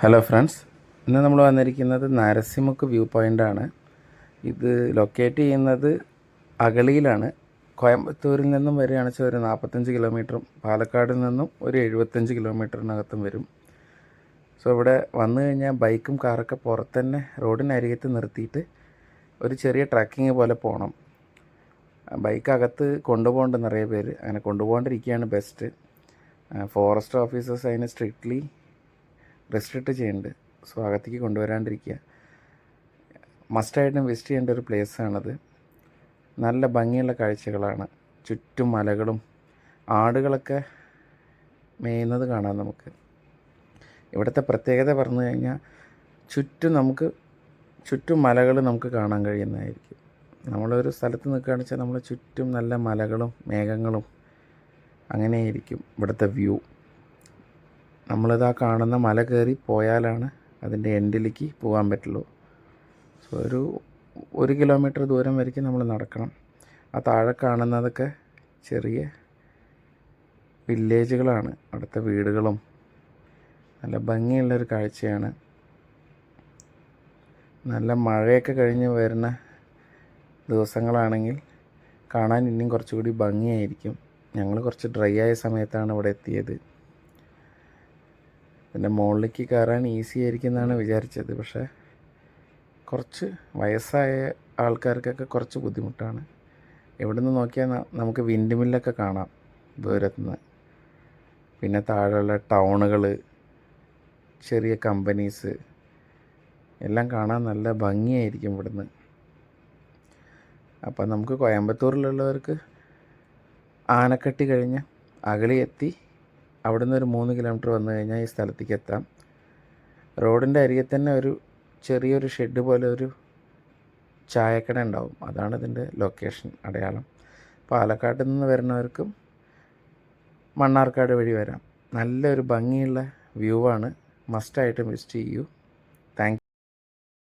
Hello friends ഇന്ന് നമ്മൾ വന്നിരിക്കുന്നത് നരസിമുക്ക് വ്യൂ പോയിന്റാണ് ഇത് ലൊക്കേറ്റ് ചെയ്യുന്നത് അഗളിയിലാണ്. കോയമ്പത്തൂരിൽ നിന്നും വരികയാണെന്ന് വെച്ചാൽ ഒരു നാൽപ്പത്തഞ്ച് കിലോമീറ്ററും പാലക്കാട് നിന്നും ഒരു എഴുപത്തഞ്ച് കിലോമീറ്ററിനകത്തും വരും. സോ ഇവിടെ വന്നു കഴിഞ്ഞാൽ ബൈക്കും കാറൊക്കെ പുറത്തന്നെ റോഡിനരികത്ത് നിർത്തിയിട്ട് ഒരു ചെറിയ ട്രക്കിങ് പോലെ പോകണം ബൈക്ക് അകത്ത് കൊണ്ടുപോകേണ്ട നിറയെ പേര്. അങ്ങനെ കൊണ്ടുപോകാണ്ടിരിക്കുകയാണ് ബെസ്റ്റ് ഫോറസ്റ്റ് ഓഫീസേഴ്സ് അതിന് സ്ട്രിക്ട്ലി റെസ്ട്രിക്റ്റ് ചെയ്യുന്നുണ്ട് സോ അകത്തേക്ക് കൊണ്ടുവരാണ്ടിരിക്കുക മസ്റ്റായിട്ടും വിസിറ്റ് ചെയ്യേണ്ട ഒരു പ്ലേസാണത്. നല്ല ഭംഗിയുള്ള കാഴ്ചകളാണ്. ചുറ്റും മലകളും ആടുകളൊക്കെ മേയുന്നത് കാണാം നമുക്ക്. ഇവിടുത്തെ പ്രത്യേകത പറഞ്ഞു കഴിഞ്ഞാൽ ചുറ്റും നമുക്ക് ചുറ്റും മലകൾ നമുക്ക് കാണാൻ കഴിയുന്നതായിരിക്കും. നമ്മളൊരു സ്ഥലത്ത് നിൽക്കുകയാണെന്ന് വെച്ചാൽ നമ്മൾ ചുറ്റും നല്ല മലകളും മേഘങ്ങളും അങ്ങനെയായിരിക്കും ഇവിടുത്തെ വ്യൂ. നമ്മളിതാ കാണുന്ന മല കയറി പോയാലാണ് അതിന്റെ എൻഡിലേക്ക് പോകാൻ പറ്റുള്ളൂ. സോ ഒരു ഒരു കിലോമീറ്റർ ദൂരം വരയ്ക്കും നമ്മൾ നടക്കണം. ആ താഴെ കാണുന്നതൊക്കെ ചെറിയ വില്ലേജുകളാണ്. അവിടുത്തെ വീടുകളും നല്ല ഭംഗിയുള്ളൊരു കാഴ്ചയാണ്. നല്ല മഴയൊക്കെ കഴിഞ്ഞ് വരുന്ന ദിവസങ്ങളാണെങ്കിൽ കാണാൻ ഇനിയും കുറച്ചുകൂടി ഭംഗിയായിരിക്കും. ഞങ്ങൾ കുറച്ച് ഡ്രൈ ആയ സമയത്താണ് ഇവിടെ എത്തിയത്. പിന്നെ മുകളിലേക്ക് കയറാൻ ഈസി ആയിരിക്കും എന്നാണ് വിചാരിച്ചത്. പക്ഷേ കുറച്ച് വയസ്സായ ആൾക്കാർക്കൊക്കെ കുറച്ച് ബുദ്ധിമുട്ടാണ്. എവിടെ നിന്ന് നോക്കിയാൽ നമുക്ക് വിൻഡ് മില്ലൊക്കെ കാണാം ദൂരത്തുനിന്ന്. പിന്നെ താഴെയുള്ള ടൗണുകൾ ചെറിയ കമ്പനീസ് എല്ലാം കാണാൻ നല്ല ഭംഗിയായിരിക്കും ഇവിടുന്ന്. അപ്പം നമുക്ക് കോയമ്പത്തൂരിലുള്ളവർക്ക് ആനക്കട്ടി കഴിഞ്ഞ് അഗളി എത്തി അവിടുന്ന് ഒരു മൂന്ന് കിലോമീറ്റർ വന്നു കഴിഞ്ഞാൽ ഈ സ്ഥലത്തേക്ക് എത്താം. റോഡിന്റെ അരികെ തന്നെ ഒരു ചെറിയൊരു ഷെഡ് പോലെ ഒരു ചായക്കട ഉണ്ടാവും. അതാണ് ഇതിന്റെ ലൊക്കേഷൻ അടയാളം. പാലക്കാട് നിന്ന് വരുന്നവർക്കും മണ്ണാർക്കാട് വഴി വരാം. നല്ലൊരു ഭംഗിയുള്ള വ്യൂ ആണ്. മസ്റ്റായിട്ടും വിസിറ്റ് ചെയ്യൂ.